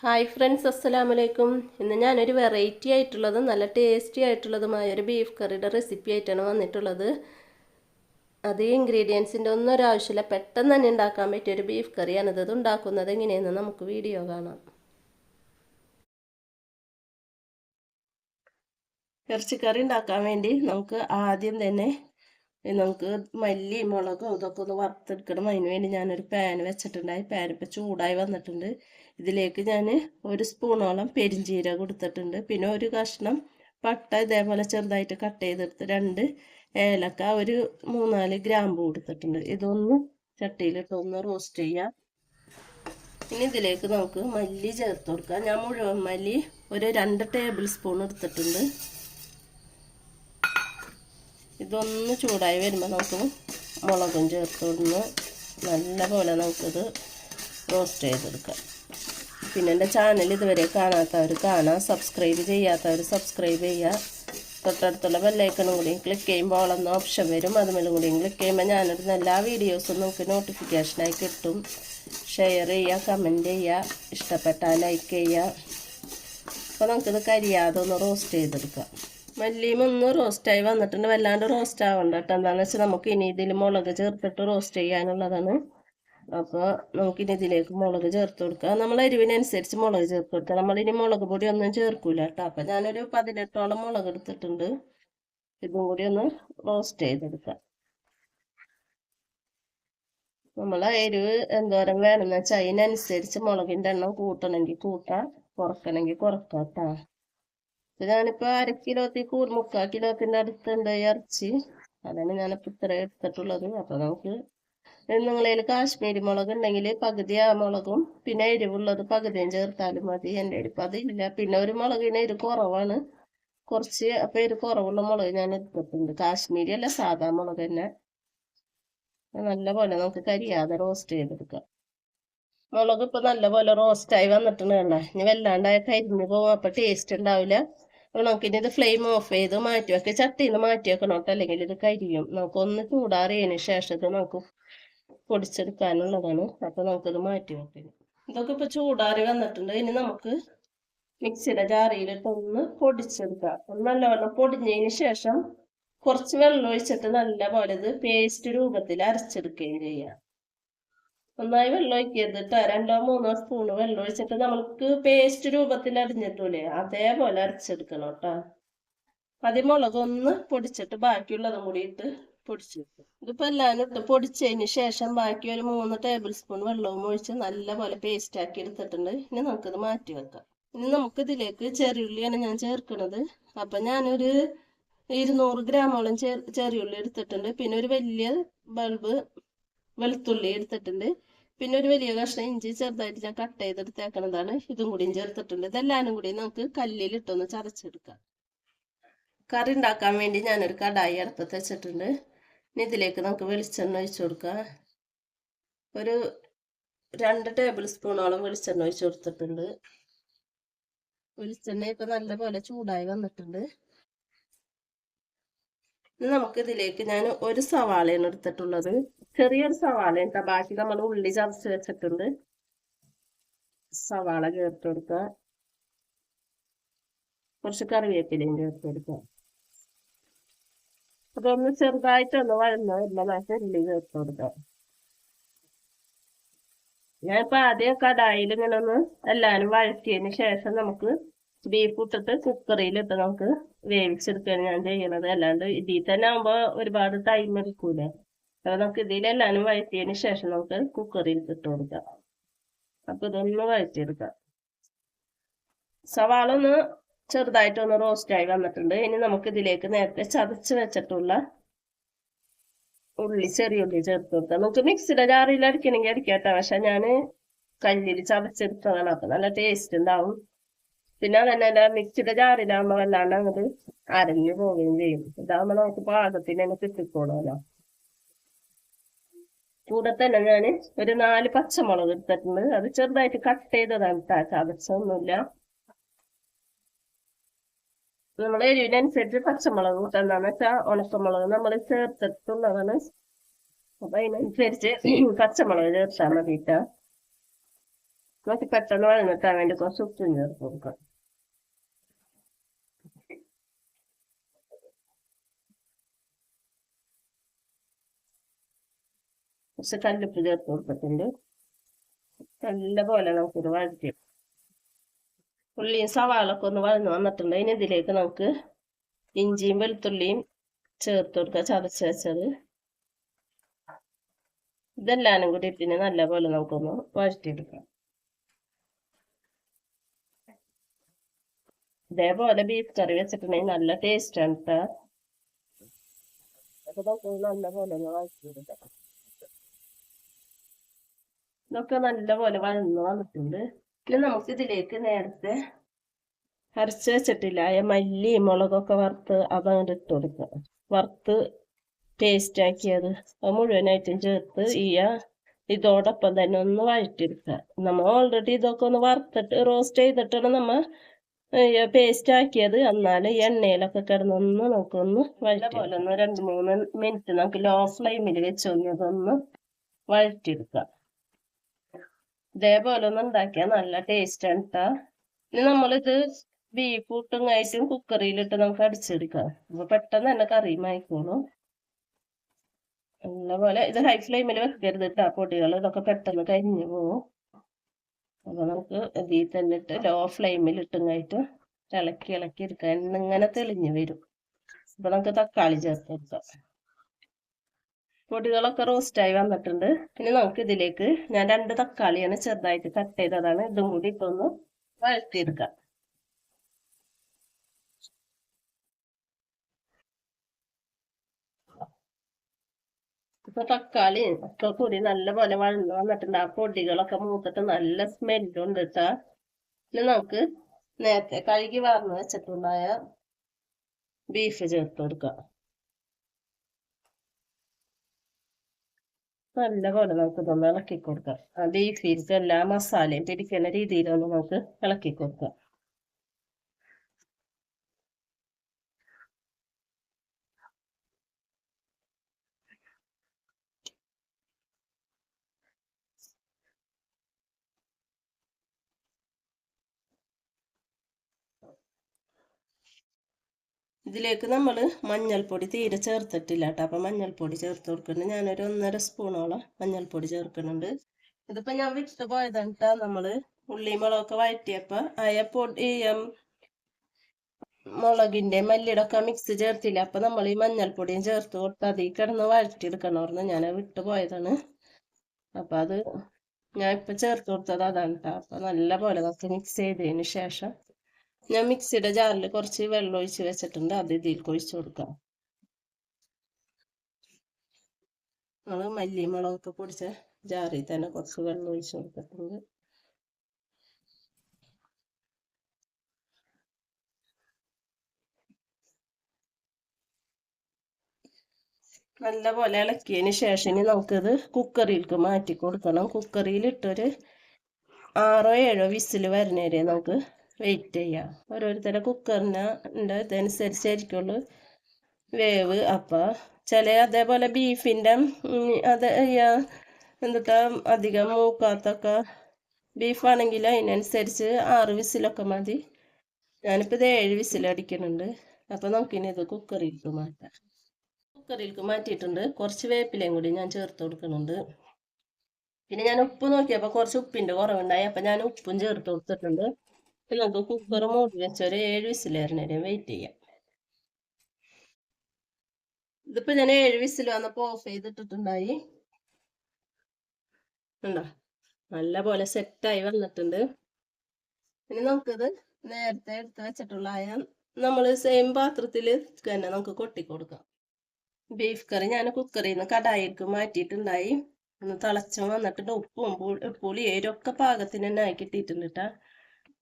Hi friends അസ്സലാമു അലൈക്കും ഇന്ന് ഞാനൊരു വെറൈറ്റി ആയിട്ടുള്ളതും നല്ല ടേസ്റ്റി ആയിട്ടുള്ളതുമായ ഒരു ബീഫ് കറിയുടെ റെസിപ്പി ആയിട്ടാണ് വന്നിട്ടുള്ളത്. അത് ഇൻഗ്രീഡിയൻസിന്റെ ഒന്നും ഒരാവശ്യമില്ല പെട്ടെന്ന് തന്നെ ഉണ്ടാക്കാൻ പറ്റിയ ഒരു ബീഫ് കറിയാണിത് ഇത്. ഉണ്ടാക്കുന്നത് എങ്ങനെയെന്ന് നമുക്ക് വീഡിയോ കാണാം. ഇറച്ചിക്കറി ഉണ്ടാക്കാൻ വേണ്ടി നമുക്ക് ആദ്യം തന്നെ നമുക്ക് മല്ലി മുളകും ഇതൊക്കെ ഒന്ന് വറുത്തെടുക്കണം. അതിന് വേണ്ടി ഞാനൊരു പാൻ വെച്ചിട്ടുണ്ടായി പാൻ ഇപ്പം ചൂടായി വന്നിട്ടുണ്ട്. ഇതിലേക്ക് ഞാൻ ഒരു സ്പൂണോളം പെരിഞ്ചീരകം കൊടുത്തിട്ടുണ്ട്. പിന്നെ ഒരു കഷ്ണം പട്ട ഇതേപോലെ ചെറുതായിട്ട് കട്ട് ചെയ്തെടുത്ത് രണ്ട് ഏലക്ക ഒരു മൂന്നാൽ ഗ്രാമ്പു കൊടുത്തിട്ടുണ്ട്. ഇതൊന്ന് ചട്ടിയിലിട്ട് ഒന്ന് റോസ്റ്റ് ചെയ്യാം. ഇനി ഇതിലേക്ക് നമുക്ക് മല്ലി ചേർത്ത് കൊടുക്കാം. ഞാൻ മുഴുവൻ മല്ലി ഒരു രണ്ട് ടേബിൾ സ്പൂൺ എടുത്തിട്ടുണ്ട്. ഇതൊന്ന് ചൂടായി വരുമ്പോൾ നമുക്ക് മുളകും ചേർത്തൊന്ന് നല്ല പോലെ നമുക്കിത് റോസ്റ്റ് ചെയ്തെടുക്കാം. പിന്നെ എന്റെ ചാനൽ ഇതുവരെ കാണാത്തവർ കാണാം. സബ്സ്ക്രൈബ് ചെയ്യാത്തവർ സബ്സ്ക്രൈബ് ചെയ്യുക തൊട്ടടുത്തുള്ള ബെല്ലൈക്കണും കൂടി ക്ലിക്ക് ചെയ്യുമ്പോൾ ഓളെന്ന ഓപ്ഷൻ വരും. അതുമേലും കൂടി ക്ലിക്ക് ചെയ്യുമ്പോൾ ഞാനിടുന്ന എല്ലാ വീഡിയോസും നമുക്ക് നോട്ടിഫിക്കേഷനായി കിട്ടും. ഷെയർ ചെയ്യുക കമന്റ് ചെയ്യുക ഇഷ്ടപ്പെട്ടാൽ ലൈക്ക് ചെയ്യുക അപ്പോൾ നമുക്കിത് കരിയാതെ ഒന്ന് റോസ്റ്റ് ചെയ്തെടുക്കാം. മല്ലിയും ഒന്ന് റോസ്റ്റായി വന്നിട്ടുണ്ട്. വല്ലാണ്ട് റോസ്റ്റ് ആവണ്ട കേട്ടോ. എന്താണെന്ന് വെച്ചാൽ നമുക്ക് ഇനി ഇതിൽ മുളക് ചേർത്തിട്ട് റോസ്റ്റ് ചെയ്യാനുള്ളതാണ്. അപ്പോൾ നമുക്കിനി ഇതിലേക്ക് മുളക് ചേർത്ത് കൊടുക്കാം. നമ്മൾ എരിവിനനുസരിച്ച് മുളക് ചേർത്ത് കൊടുക്കുക നമ്മളിനി മുളക് പൊടി ഒന്നും ചേർക്കൂല കേട്ടോ. അപ്പം ഞാനൊരു പതിനെട്ടോളം മുളക് എടുത്തിട്ടുണ്ട്. ഇതും കൂടി ഒന്ന് റോസ്റ്റ് ചെയ്തെടുക്കാം. നമ്മൾ എരിവ് എന്തോരം വേണമെന്ന് വെച്ചാൽ അതിനനുസരിച്ച് മുളകിന്റെ എണ്ണം കൂട്ടണമെങ്കിൽ കൂട്ടാം. കുറക്കണമെങ്കിൽ കുറക്കാം കേട്ടോ. ഞാനിപ്പോൾ അര കിലോത്തി കൂർ മുക്കാൽ കിലോത്തിന്റെ അടുത്തുണ്ട് ഇറച്ചി. അതാണ് ഞാനിപ്പോൾ ഇത്ര എടുത്തിട്ടുള്ളത്. അപ്പോൾ നമുക്ക് നിങ്ങളതിൽ കാശ്മീരി മുളക് ഉണ്ടെങ്കിൽ പകുതി ആ മുളകും പിന്നെ എരിവുള്ളത് പകുതിയും ചേർത്താലും മതി എന്റെ അടുപ്പ് അതില്ല പിന്നെ ഒരു മുളകിന് എരിവ് കുറവാണ്. കുറച്ച് അപ്പൊ എരിവ് കുറവുള്ള മുളക് ഞാൻ എടുത്തിട്ടുണ്ട്. കാശ്മീരി അല്ല സാധാ മുളക് തന്നെ. നല്ല പോലെ നമുക്ക് കരിയാതെ റോസ്റ്റ് ചെയ്തെടുക്കാം. മുളക് ഇപ്പൊ നല്ലപോലെ റോസ്റ്റായി വന്നിട്ടുണ്ട് കണ്ട? ഇനി വല്ലാണ്ടായ കരിഞ്ഞു പോകും അപ്പൊ ടേസ്റ്റ് ഉണ്ടാവില്ല. നമുക്കിനി ഇത് ഫ്ലെയിം ഓഫ് ചെയ്ത് മാറ്റി വെക്കുക ചട്ടിയിൽ നിന്ന് മാറ്റി വെക്കണം കേട്ടോ. അല്ലെങ്കിൽ ഇത് കരിയും. നമുക്കൊന്ന് ചൂടാറിയതിന് ശേഷം നമുക്ക് പൊടിച്ചെടുക്കാനുള്ളതാണ്. അപ്പൊ നമുക്കിത് മാറ്റി വെക്കാം ഇതൊക്കെ ഇപ്പൊ ചൂടാറി വന്നിട്ടുണ്ട്. ഇനി നമുക്ക് മിക്സിയുടെ ജാറിയിലിട്ട് ഒന്ന് പൊടിച്ചെടുക്കാം. നല്ലവണ്ണം പൊടിഞ്ഞതിന് ശേഷം കുറച്ച് വെള്ളം ഒഴിച്ചിട്ട് നല്ല പോലെ ഇത് പേസ്റ്റ് രൂപത്തിൽ അരച്ചെടുക്കുകയും ചെയ്യാം. നന്നായി വെള്ളം ഒഴിക്കരുത് കേട്ടോ രണ്ടോ മൂന്നോ സ്പൂണ് വെള്ളം ഒഴിച്ചിട്ട് നമുക്ക് പേസ്റ്റ് രൂപത്തിൽ അരിഞ്ഞിട്ടൂലേ അതേപോലെ അരച്ചെടുക്കണം കേട്ടോ ആദ്യം പൊടിച്ചിട്ട് ബാക്കിയുള്ളതും കൂടി ഇട്ട് പൊടിച്ചെടുക്കും. ഇതിപ്പോ എല്ലാം ഇട്ട് പൊടിച്ചതിന് ശേഷം ബാക്കി ഒരു മൂന്ന് ടേബിൾ സ്പൂൺ വെള്ളവും ഒഴിച്ച് നല്ലപോലെ പേസ്റ്റ് ആക്കി എടുത്തിട്ടുണ്ട്. ഇനി നമുക്കിത് മാറ്റി വെക്കാം. ഇനി നമുക്ക് ഇതിലേക്ക് ചെറിയുള്ളിയാണ് ഞാൻ ചേർക്കുന്നത്. അപ്പൊ ഞാനൊരു ഇരുന്നൂറ് ഗ്രാമോളം ചെറിയുള്ളി എടുത്തിട്ടുണ്ട്. പിന്നെ ഒരു വലിയ ബൾബ് വെളുത്തുള്ളി എടുത്തിട്ടുണ്ട്. പിന്നെ ഒരു വലിയ കഷ്ണം ഇഞ്ചി ചെറുതായിട്ട് ഞാൻ കട്ട് ചെയ്തെടുത്തേക്കണതാണ്. ഇതും കൂടിയും ചേർത്തിട്ടുണ്ട്. ഇതെല്ലാനും കൂടി നമുക്ക് കല്ലിലിട്ടൊന്ന് ചതച്ചെടുക്കാം. കറി ഉണ്ടാക്കാൻ വേണ്ടി ഞാനൊരു കടായി അടുത്ത് വെച്ചിട്ടുണ്ട്. ഇനി ഇതിലേക്ക് നമുക്ക് വെളിച്ചെണ്ണ ഒഴിച്ചു കൊടുക്കാം. ഒരു രണ്ട് ടേബിൾ സ്പൂണോളം വെളിച്ചെണ്ണ ഒഴിച്ചു കൊടുത്തിട്ടുണ്ട്. വെളിച്ചെണ്ണ ഇപ്പൊ നല്ലപോലെ ചൂടായി വന്നിട്ടുണ്ട്. ഇനി നമുക്ക് ഇതിലേക്ക് ഞാൻ ഒരു സവാളയാണ് എടുത്തിട്ടുള്ളത്. ചെറിയൊരു സവാള കേട്ടോ ബാക്കി നമ്മൾ ഉള്ളി ചതച്ച് വെച്ചിട്ടുണ്ട്. സവാള ചേർത്ത് കൊടുക്കുക. കുറച്ച് കറിവേപ്പിലയും ചേർത്ത് കൊടുക്കുക. അതൊന്ന് ചെറുതായിട്ടൊന്ന് വഴന്ന വരുന്നതായിട്ട് ഉള്ളി ചേർത്ത് കൊടുക്കുക ഞാനിപ്പോ ആദ്യം കടായിൽ ഇങ്ങനെ ഒന്ന് എല്ലാവരും വഴറ്റിയതിന് ശേഷം നമുക്ക് ബീഫ് ഇട്ടിട്ട് കുക്കറിയിലിട്ട് നമുക്ക് വേവിച്ചെടുക്കുകയാണ് ഞാൻ ചെയ്യണത്. അല്ലാണ്ട് ഇതിൽ തന്നെ ആകുമ്പോ ഒരുപാട് ടൈം എടുക്കൂലേ. അപ്പൊ നമുക്ക് ഇതിലെല്ലാനും വഴറ്റിയതിന് ശേഷം നമുക്ക് കുക്കറിൽ ഇട്ട് കൊടുക്കാം. അപ്പൊ ഇതൊന്ന് വഴറ്റിയെടുക്കാം. സവാള ഒന്ന് ചെറുതായിട്ടൊന്ന് റോസ്റ്റ് ആയി വന്നിട്ടുണ്ട്. ഇനി നമുക്ക് ഇതിലേക്ക് നേരത്തെ ചതച്ച് വെച്ചിട്ടുള്ള ഉള്ളി ചെറിയ ഉള്ളി ചേർത്ത് കൊടുക്കാം. നമുക്ക് മിക്സിയുടെ ജാറിൽ അടിക്കണമെങ്കിൽ അടിക്കട്ടെ പക്ഷെ ഞാൻ കല്ലിൽ ചതച്ചെടുത്തതാണ്. അപ്പൊ നല്ല ടേസ്റ്റ് ഉണ്ടാവും. പിന്നെ അതന്നെ മിക്സിയുടെ ജാറിലാകുമ്പോ വല്ലാണ്ട് അങ്ങോട്ട് അരഞ്ഞു പോവുകയും ചെയ്യും. ഇതാകുമ്പോ നമുക്ക് പാകത്തിന് തന്നെ കിട്ടിക്കോളൂല്ലോ കൂടെ തന്നെ ഞാൻ ഒരു നാല് പച്ചമുളക് എടുത്തിട്ടുണ്ട്. അത് ചെറുതായിട്ട് കട്ട് ചെയ്തതാണ് ചതച്ചൊന്നുമില്ല. നമ്മൾ എരിവിനനുസരിച്ച് പച്ചമുളക് കൂട്ടാന്ന് എന്താന്ന് വെച്ചാൽ ഉണക്കമുളക് നമ്മൾ ചേർത്തിട്ടുള്ളതാണ്. അപ്പൊ അതിനനുസരിച്ച് പച്ചമുളക് ചേർത്താൽ മതിട്ടാ. നമുക്ക് പെട്ടെന്ന് വഴന്നിട്ടാൻ വേണ്ടി കുറച്ച് ഉപ്പും ചേർത്ത് കൊടുക്കാം. കുറച്ച് കല്ലുപ്പ് ചേർത്ത് കൊടുത്തിട്ടുണ്ട്. നല്ല പോലെ നമുക്കിത് വഴറ്റി. ഉള്ളിയും സവാളൊക്കെ ഒന്ന് വഴന്ന് വന്നിട്ടുണ്ട്. ഇനി ഇതിലേക്ക് നമുക്ക് ഇഞ്ചിയും വെളുത്തുള്ളിയും ചേർത്ത് കൊടുക്കുക ചതച്ച് വെച്ചത്. ഇതെല്ലാനും കൂടി ഇട്ടിന് നല്ല പോലെ നമുക്കൊന്ന് വഴറ്റിയെടുക്കാം. ഇതേപോലെ ബീഫ് കറി വെച്ചിട്ടുണ്ടെങ്കിൽ നല്ല ടേസ്റ്റ് ആണ് കേട്ടോ നല്ല പോലെ ഒന്ന് വഴറ്റിയെടുക്കാം. ഇതൊക്കെ നല്ലപോലെ വഴന്ന് വന്നിട്ടുണ്ട്. പിന്നെ നമുക്ക് ഇതിലേക്ക് നേരത്തെ അരച്ച് വെച്ചിട്ടില്ല. മല്ലി മുളകൊക്കെ വറുത്ത് അതങ്ങോട്ട് ഇട്ട് കൊടുക്കുക. വറുത്ത് പേസ്റ്റ് ആക്കിയത്. അത് മുഴുവനായിട്ടും ചേർത്ത് ഈ ഇതോടൊപ്പം തന്നെ ഒന്ന് വഴറ്റിയെടുക്കുക. നമ്മൾ ഓൾറെഡി ഇതൊക്കെ ഒന്ന് വറുത്തിട്ട് റോസ്റ്റ് ചെയ്തിട്ടാണ് നമ്മൾ പേസ്റ്റ് ആക്കിയത്. എന്നാൽ എണ്ണയിലൊക്കെ കിടന്നൊന്ന് നമുക്കൊന്ന് പോലെ ഒന്ന് രണ്ട് മൂന്ന് മിനിറ്റ് നമുക്ക് ലോ ഫ്ലെയിമിൽ വെച്ച് അതൊന്ന് വഴറ്റിയെടുക്കാം. ഇതേപോലെ ഒന്ന് ഉണ്ടാക്കിയാൽ നല്ല ടേസ്റ്റ് ആണ് കേട്ടോ ഇനി നമ്മളിത് ബീഫ് കൂട്ടുങ്ങായിട്ടും കുക്കറിയിലിട്ട് നമുക്ക് അടിച്ചെടുക്കാം. അപ്പൊ പെട്ടെന്ന് തന്നെ കറിയും ആയിക്കോളും നല്ലപോലെ ഇത് ഹൈ ഫ്ലെയിമിൽ വെക്കരുത് കേട്ടോ പൊടികൾ ഇതൊക്കെ പെട്ടെന്ന് കരിഞ്ഞു പോവും. അപ്പൊ നമുക്ക് ഇതിൽ തന്നെ ഇട്ട് ലോ ഫ്ലെയിമിൽ ഇട്ടും കഴിട്ട് ഇളക്കി ഇളക്കി എടുക്കാം. എന്നിങ്ങനെ തെളിഞ്ഞു വരും. അപ്പൊ നമുക്ക് തക്കാളി ചേർത്ത് കൊടുക്കാം. പൊടികളൊക്കെ റോസ്റ്റായി വന്നിട്ടുണ്ട്. ഇനി നമുക്ക് ഇതിലേക്ക് ഞാൻ രണ്ട് തക്കാളിയാണ് ചെറുതായിട്ട് കട്ട് ചെയ്തതാണ് ഇതും കൂടി ഇപ്പൊ ഒന്ന് വഴറ്റിയെടുക്കാം. ഇപ്പൊ തക്കാളി ഒക്കെ കൂടി നല്ലപോലെ വഴന്ന് വന്നിട്ടുണ്ട്. ആ പൊടികളൊക്കെ മൂത്തിട്ട് നല്ല സ്മെല്ലുണ്ട് കേട്ടാ ഇനി നമുക്ക് നേരത്തെ കഴുകി വാർന്ന് വെച്ചിട്ടുണ്ടായ ബീഫ് ചേർത്ത് കൊടുക്കാം. നല്ലപോലെ നമുക്ക് ഇതൊന്ന് ഇളക്കി കൊടുക്കാം ആ ബീഫിലേക്ക് എല്ലാ മസാലയും പിടിക്കുന്ന രീതിയിലൊന്ന് നമുക്ക് ഇളക്കി കൊടുക്കാം ഇതിലേക്ക് നമ്മൾ മഞ്ഞൾപ്പൊടി തീരെ ചേർത്തിട്ടില്ല കേട്ടോ അപ്പം മഞ്ഞൾപ്പൊടി ചേർത്ത് കൊടുക്കുന്നുണ്ട്. ഞാനൊരു ഒന്നര സ്പൂണോളം മഞ്ഞൾപ്പൊടി ചേർക്കുന്നുണ്ട്. ഇതിപ്പോൾ ഞാൻ വിട്ട് കേട്ടോ നമ്മൾ ഉള്ളി മുളകൊക്കെ വഴറ്റിയപ്പോൾ അയ പൊടി മുളകിന്റെ മല്ലിയുടെ മിക്സ് ചേർത്തില്ല? അപ്പം നമ്മൾ ഈ മഞ്ഞൾപ്പൊടിയും ചേർത്ത് കൊടുത്ത് അതിൽ കിടന്ന് വഴറ്റിയെടുക്കണമായിരുന്നു ഞാൻ വിട്ട് പോയതാണ്. അപ്പം അത് ഞാൻ ഇപ്പം ചേർത്ത് കൊടുത്തത് അതാണ് കേട്ടോ അപ്പം നല്ല പോലെ നമുക്ക് മിക്സ് ചെയ്തതിന് ശേഷം ഞാൻ മിക്സിയുടെ ജാറിൽ കുറച്ച് വെള്ളം ഒഴിച്ച് വെച്ചിട്ടുണ്ട്. അത് ഇതിലേക്ക് ഒഴിച്ചു കൊടുക്കാം. നമ്മൾ മല്ലി മുളകൊക്കെ പൊടിച്ച ജാറിൽ തന്നെ കുറച്ച് വെള്ളം ഒഴിച്ച് കൊടുത്തിട്ടുണ്ട്. നല്ലപോലെ ഇളക്കിയതിന് ശേഷം ഇനി നമുക്കിത് കുക്കറിയിലേക്ക് മാറ്റി കൊടുക്കണം. കുക്കറിയിൽ ഇട്ടൊരു ആറോ ഏഴോ വിസിൽ വരുന്നവരെ നമുക്ക് വെയിറ്റ് ചെയ്യുക ഓരോരുത്തരുടെ കുക്കറിന് ഇതനുസരിച്ചായിരിക്കുള്ളൂ വേവ്. അപ്പോൾ ചില അതേപോലെ ബീഫിന്റെ അത് എന്തിട്ടാ അധികം മൂക്കാത്തൊക്കെ ബീഫാണെങ്കിൽ അതിനനുസരിച്ച് ആറ് വിസിലൊക്കെ മതി. ഞാനിപ്പോൾ ഇത് ഏഴ് വിസിലടിക്കുന്നുണ്ട് അപ്പോൾ നമുക്കിനി ഇത് കുക്കറിലേക്ക് മാറ്റാം. കുക്കറിലേക്ക് മാറ്റിയിട്ടുണ്ട്. കുറച്ച് വേപ്പിലയും കൂടി ഞാൻ ചേർത്ത് കൊടുക്കുന്നുണ്ട്. പിന്നെ ഞാൻ ഉപ്പ് നോക്കിയപ്പോൾ കുറച്ച് ഉപ്പിന്റെ കുറവുണ്ടായി. അപ്പോൾ ഞാൻ ഉപ്പും ചേർത്ത് കൊടുത്തിട്ടുണ്ട്. നമുക്ക് കുക്കർ മൂടി വെച്ച് ഒരു ഏഴ് വിസിലേറിന് വെയിറ്റ് ചെയ്യാം ഇതിപ്പോ ഞാൻ ഏഴ് വിസിൽ വന്നപ്പോ ഓഫ് ചെയ്തിട്ടിട്ടുണ്ടായി ഉണ്ടോ നല്ല പോലെ സെറ്റായി വന്നിട്ടുണ്ട് ഇനി നമുക്കിത് നേരത്തെ എടുത്ത് വെച്ചിട്ടുള്ള നമ്മൾ സെയിം പാത്രത്തിൽ തന്നെ നമുക്ക് കൊട്ടി കൊടുക്കാം ബീഫ് കറി ഞാൻ കുക്കറിൽ നിന്ന് കടായിക്ക് മാറ്റിയിട്ടുണ്ടായി ഒന്ന് തിളച്ചും വന്നിട്ടുണ്ട് ഉപ്പും പുളി എരൊക്കെ പാകത്തിന് തന്നെ ആക്കി ഇട്ടിട്ടുണ്ട് കേട്ടാ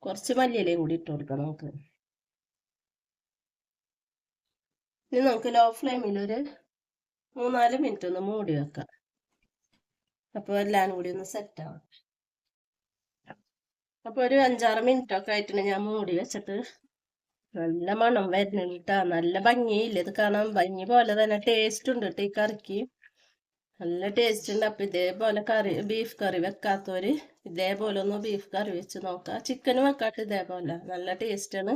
കുറച്ച് മല്ലിയിലയും കൂടി ഇട്ട് കൊടുക്കണം നമുക്ക്. ഇനി നമുക്ക് ലോ ഫ്ലെയിമിൽ ഒരു മൂന്നാൽ മിനിറ്റ് ഒന്ന് മൂടി വെക്കാം. അപ്പോൾ എല്ലാം കൂടി ഒന്ന് സെറ്റ് ആവും അപ്പോൾ ഒരു അഞ്ചാറ് മിനിറ്റ് ഒക്കെ ആയിട്ടുണ്ട് ഞാൻ മൂടി വെച്ചിട്ട്. നല്ല മണം വരുന്നുണ്ട് നല്ല ഭംഗിയില്ല. ഇത് കാണാൻ ഭംഗി പോലെ തന്നെ ടേസ്റ്റ് ഉണ്ട് കേട്ടോ ഈ കറിക്ക്. നല്ല ടേസ്റ്റ് ഉണ്ട്. അപ്പൊ ഇതേപോലെ കറി ബീഫ് കറി വെക്കാത്തവര് ഇതേപോലെ ഒന്ന് ബീഫ് കറി വെച്ച് നോക്കാം. ചിക്കൻ വെക്കാട്ട് ഇതേപോലെ. നല്ല ടേസ്റ്റ് ആണ്.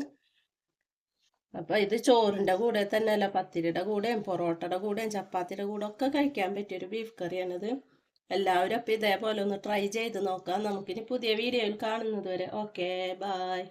അപ്പൊ ഇത് ചോറിന്റെ കൂടെ തന്നെ അല്ല പത്തിരിയുടെ കൂടെയും പൊറോട്ടയുടെ കൂടെയും ചപ്പാത്തിയുടെ കൂടെ ഒക്കെ കഴിക്കാൻ പറ്റിയൊരു ബീഫ് കറിയാണിത്. എല്ലാവരും അപ്പൊ ഇതേപോലെ ഒന്ന് ട്രൈ ചെയ്ത് നോക്കാം. നമുക്കിനി പുതിയ വീഡിയോയിൽ കാണുന്നത് വരെ. Okay bye